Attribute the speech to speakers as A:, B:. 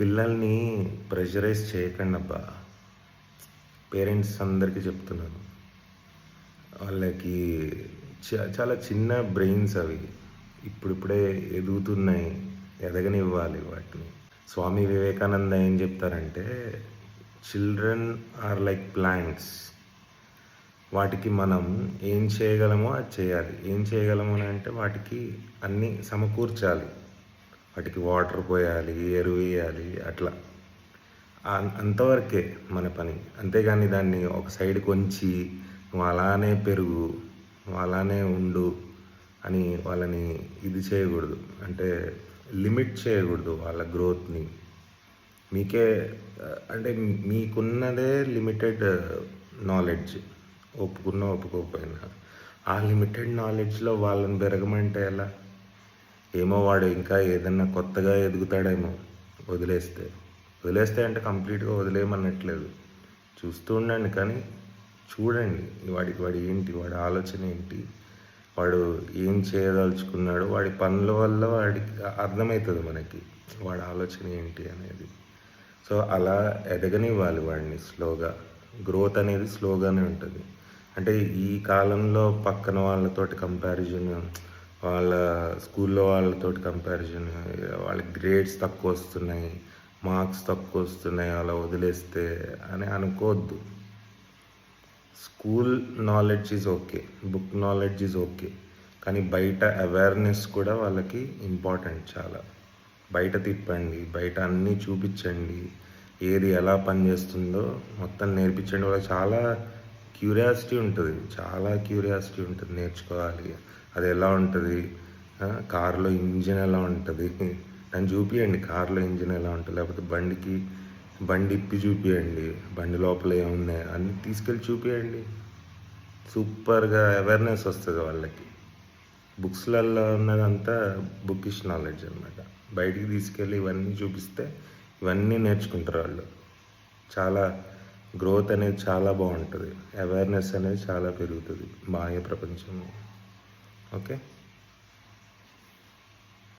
A: పిల్లల్ని ప్రెషరైజ్ చేయకండి అబ్బా. పేరెంట్స్ అందరికీ చెప్తున్నాను. వాళ్ళకి చాలా చిన్న బ్రెయిన్స్ అవి ఇప్పుడిప్పుడే ఎదుగుతున్నాయి ఎదగనివ్వాలి వాటిని. స్వామి వివేకానంద ఏం చెప్తారంటే చిల్డ్రన్ ఆర్ లైక్ ప్లాంట్స్ వాటికి మనం ఏం చేయగలమో అది చేయాలి. ఏం చేయగలము అని అంటే వాటికి అన్నీ సమకూర్చాలి. వాటికి వాటర్ పోయాలి ఎరువు వేయాలి అట్లా. అంతవరకే మన పని. అంతేగాని దాన్ని ఒక సైడ్ కొంచి నువ్వు అలానే పెరుగు నువ్వు అలానే ఉండు అని వాళ్ళని ఇది చేయకూడదు. అంటే లిమిట్ చేయకూడదు వాళ్ళ గ్రోత్ని. మీకే అంటే మీకున్నదే లిమిటెడ్ నాలెడ్జ్. ఒప్పుకున్నా ఒప్పుకోకపోయినా. ఆ లిమిటెడ్ నాలెడ్జ్లో వాళ్ళని పెరగమంటే ఎలా? ఏమో వాడు ఇంకా ఏదన్నా కొత్తగా ఎదుగుతాడేమో వదిలేస్తే. వదిలేస్తే అంటే కంప్లీట్గా వదిలేయమన్నట్లేదు. చూస్తూ ఉండండి కానీ చూడండి వాడికి వాడి ఏంటి వాడి ఆలోచన ఏంటి వాడు ఏం చేయదలుచుకున్నాడు వాడి పనుల వల్ల వాడికి అర్థమవుతుంది మనకి వాడి ఆలోచన ఏంటి అనేది. సో అలా ఎదగనివ్వాలి వాడిని స్లోగా. గ్రోత్ అనేది స్లోగానే ఉంటుంది. అంటే ఈ కాలంలో పక్కన వాళ్ళతోటి కంపారిజన్ వాళ్ళ స్కూల్లో వాళ్ళతోటి కంపారిజన్ వాళ్ళ గ్రేడ్స్ తక్కువ వస్తున్నాయి మార్క్స్ తక్కువ వస్తున్నాయి అలా వదిలేస్తే అని అనుకోవద్దు. School knowledge is okay book knowledge is okay కానీ బయట అవేర్నెస్ కూడా వాళ్ళకి ఇంపార్టెంట్ చాలా. బయట తిప్పండి బయట అన్నీ చూపించండి ఏది ఎలా పనిచేస్తుందో మొత్తం నేర్పించండి. వాళ్ళకి చాలా క్యూరియాసిటీ ఉంటుంది. చాలా క్యూరియాసిటీ ఉంటుంది నేర్చుకోవాలి. అది ఎలా ఉంటుంది? కార్లో ఇంజిన్ ఎలా ఉంటుంది? నన్ను చూపియండి కారులో ఇంజిన్ ఎలా ఉంటుంది? లేకపోతే బండికి బండి ఇప్పి చూపియండి. బండి లోపల ఏమున్నాయి అన్నీ తీసుకెళ్ళి చూపియండి. సూపర్గా అవేర్నెస్ వస్తుంది వాళ్ళకి. బుక్స్లలో ఉన్నదంతా బుక్కిష్ నాలెడ్జ్ అనమాట బయటికి తీసుకెళ్ళి ఇవన్నీ చూపిస్తే ఇవన్నీ నేర్చుకుంటారు వాళ్ళు. చాలా గ్రోత్ అనేది చాలా బాగుంటుంది. అవేర్నెస్ అనేది చాలా పెరుగుతుంది మాయ ప్రపంచంలో. ఓకే